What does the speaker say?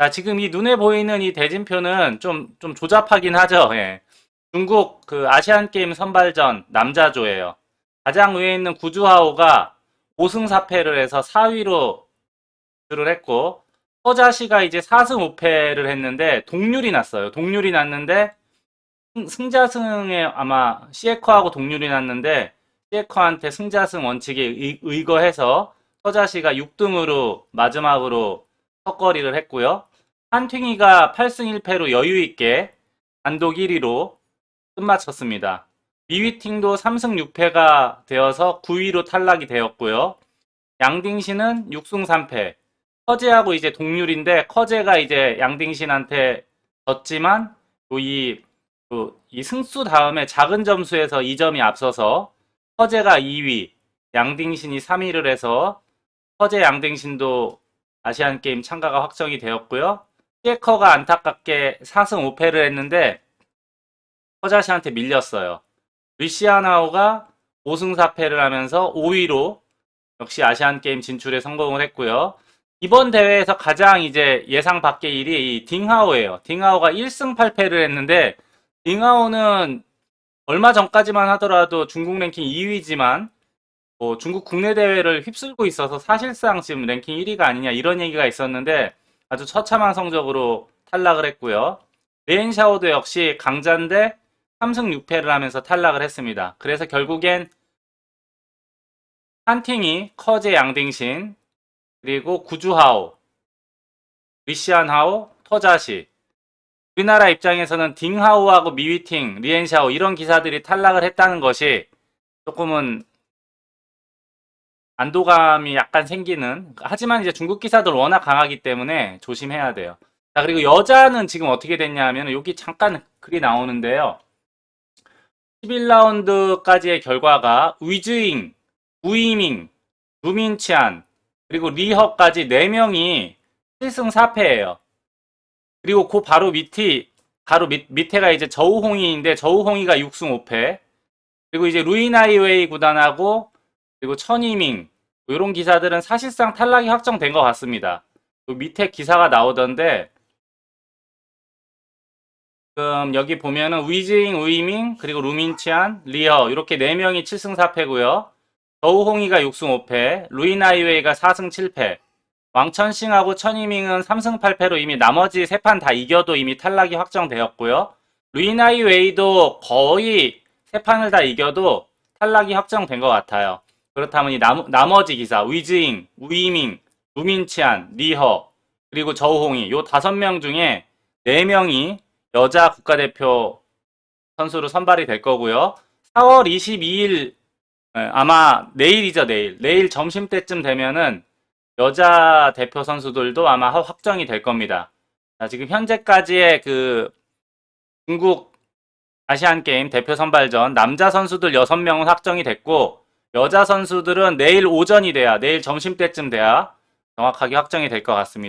자, 지금 이 눈에 보이는 이 대진표는 좀, 좀 조잡하긴 하죠. 예. 중국 그 아시안 게임 선발전 남자조예요. 가장 위에 있는 구주하오가 5승 4패를 해서 4위로 들을 했고 허자시가 이제 4승 5패를 했는데 동률이 났어요. 동률이 났는데 승- 승자승에 아마 시에커하고 동률이 났는데 시에커한테 승자승 원칙에 의- 의거해서 허자시가 6등으로 마지막으로 턱걸이를 했고요. 한튕이가 8승 1패로 여유 있게 단독 1위로 끝마쳤습니다. 미위팅도 3승 6패가 되어서 9위로 탈락이 되었고요. 양딩신은 6승 3패. 커제하고 이제 동률인데 커제가 이제 양딩신한테 졌지만 또이 승수 다음에 작은 점수에서 2점이 앞서서 커제가 2위, 양딩신이 3위를 해서 커제 양딩신도 아시안 게임 참가가 확정이 되었고요. 시에커가 안타깝게 4승 5패를 했는데 허자시한테 밀렸어요. 리시아나오가 5승 4패를 하면서 5위로 역시 아시안 게임 진출에 성공을 했고요. 이번 대회에서 가장 이제 예상 밖의 일이 이 딩하오예요. 딩하오가 1승 8패를 했는데 딩하오는 얼마 전까지만 하더라도 중국 랭킹 2위지만 뭐 중국 국내 대회를 휩쓸고 있어서 사실상 지금 랭킹 1위가 아니냐 이런 얘기가 있었는데 아주 처참한 성적으로 탈락을 했고요. 레인샤오도 역시 강자인데 3승 6패를 하면서 탈락을 했습니다. 그래서 결국엔 한팅이 커제 양딩신 그리고 구주하오 리시안하오 터자시 우리나라 입장에서는 딩하오하고 미위팅 리엔샤오 이런 기사들이 탈락을 했다는 것이 조금은 안도감이 약간 생기는 하지만 이제 중국 기사들 워낙 강하기 때문에 조심해야 돼요. 자 그리고 여자는 지금 어떻게 됐냐 하면 여기 잠깐 글이 나오는데요. 11라운드까지의 결과가 위즈잉, 우이밍, 루민치안, 그리고 리허까지 4명이 7승 4패예요. 그리고 그 바로 밑이 바로 밑, 밑에가 이제 저우홍이인데 저우홍이가 6승 5패. 그리고 이제 루이나이웨이 구단하고 그리고 천이밍 이런 기사들은 사실상 탈락이 확정된 것 같습니다. 그 밑에 기사가 나오던데 지금 여기 보면은 위징, 우이밍, 그리고 루민치안, 리허 이렇게 4명이 7승 4패고요. 저우홍이가 6승 5패, 루이나이웨이가 4승 7패, 왕천싱하고 천이밍은 3승 8패로 이미 나머지 세판다 이겨도 이미 탈락이 확정되었고요. 루이나이웨이도 거의 세 판을 다 이겨도 탈락이 확정된 것 같아요. 그렇다면 이 남, 나머지 기사 위즈잉, 우이밍, 루민치안, 리허 그리고 저우홍이 요 다섯 명 중에 네 명이 여자 국가대표 선수로 선발이 될 거고요. 4월 22일 아마 내일이죠 내일 내일 점심 때쯤 되면은 여자 대표 선수들도 아마 확- 확정이 될 겁니다. 자, 지금 현재까지의 그 중국 아시안 게임 대표 선발전 남자 선수들 6명은 확정이 됐고 여자 선수들은 내일 오전이 돼야 내일 점심 때쯤 돼야 정확하게 확정이 될 것 같습니다.